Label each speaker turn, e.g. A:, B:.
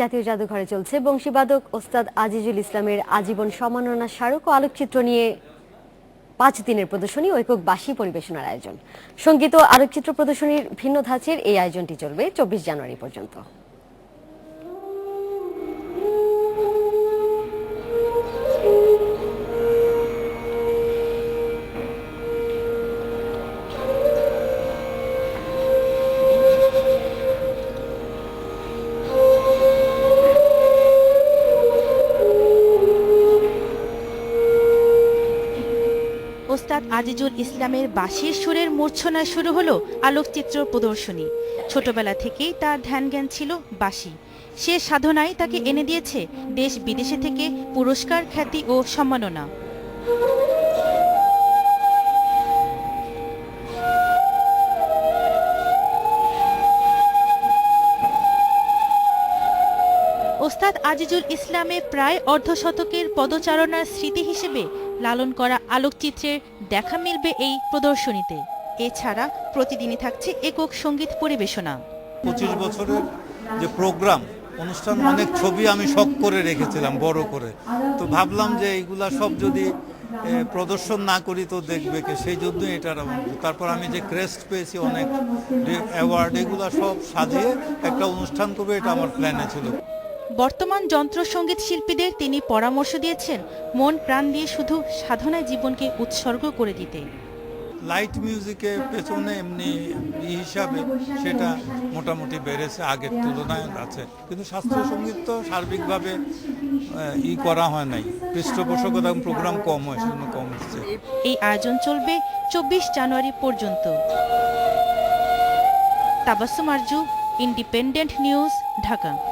A: জাতীয় জাদুঘরে চলছে বংশীবাদক ওস্তাদ আজিজুল ইসলামের আজীবন সম্মাননা স্মারক ও আলোকচিত্র নিয়ে পাঁচ দিনের প্রদর্শনী ও একক বাসী পরিবেশনার আয়োজন। সংগীত ও আলোকচিত্র প্রদর্শনীর ভিন্ন ধাঁচের এই আয়োজনটি চলবে চব্বিশ জানুয়ারি পর্যন্ত।
B: ওস্তাদ আজিজুল ইসলামের বাঁশির সুরের মূর্ছনায় শুরু হলো আলোকচিত্র প্রদর্শনী। ছোটবেলা থেকেই তার ধ্যান জ্ঞান ছিল বাঁশি। সে সাধনায় তাকে এনে দিয়েছে দেশ বিদেশে থেকে পুরস্কার, খ্যাতি ও সম্মাননা। ওস্তাদ আজিজুল ইসলামে প্রায় অর্ধশতকের পদচারণার স্মৃতি হিসেবে লালন করা আলোকচিত্রের দেখা মিলবে এই প্রদর্শনীতে। এছাড়া প্রতিদিনই থাকছে একক সংগীত পরিবেশনা।
C: পঁচিশ বছরের যে প্রোগ্রাম, অনুষ্ঠান, অনেক ছবি আমি শখ করে রেখেছিলাম, বড় করে। তো ভাবলাম যে এইগুলা সব যদি প্রদর্শন না করি তো দেখবে কে, সেই জন্যই এটার। তারপর আমি যে ক্রেস্ট পেয়েছি অনেক অ্যাওয়ার্ড, এগুলা সব সাজিয়ে একটা অনুষ্ঠান করবে, এটা আমার প্ল্যানে ছিল।
B: বর্তমান যন্ত্রসঙ্গীত শিল্পীদের তিনি পরামর্শ দিয়েছেন মন প্রাণ দিয়ে শুধু সাধনায় জীবনকে উৎসর্গ করে দিতে।
C: লাইট মিউজিকের পেছনে এমনি হিসাবে সেটা মোটামুটি বেড়েছে আগের তুলনায় আছে। কিন্তু শাস্ত্রীয় সংগীত তো সার্বিকভাবে ই করা হয় নাই। পৃষ্ঠপোষকতা প্রোগ্রাম কম হয় সেজন্য কম হচ্ছে।
B: এই আয়োজন চলবে চব্বিশ জানুয়ারি পর্যন্ত। Tabassum Arju Independent News Dhaka.